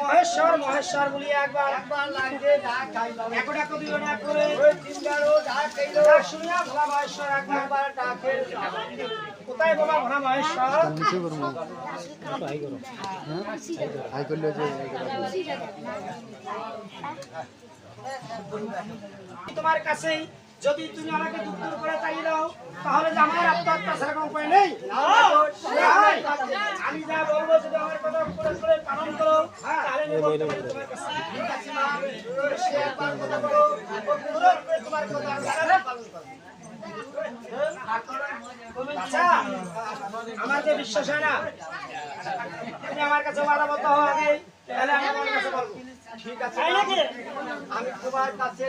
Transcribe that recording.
মহেশ্বর মহেশ্বর বলি একবার। একবার লাগবে একো ডাকো দিও না করে। তিনবারও ডাক শুনিয়া ভোলা মহেশ্বর একবার। একবার ডাকে কোথায় বাবা ভোলা মহেশ্বর? নিচে করব হ্যাঁ? হাই করলে যে তোমার কাছেই যদি তুমি আমাকে দুঃখ করে চালিয়ে দাও তাহলে যে আমার আত্মহত্যা কোনো উপায় নেই। আমি যা বলব যদি আমার কথা করে করে পালন করো তাহলে বলতে পারি তোমার কথা আচ্ছা আমার যে বিশ্বাস হয় না তুমি আমার কাছে বাধাবদ্ধ হও আগে তাহলে আমি আমার কাছে বলব। ঠিক আছে আমি তোমার কাছে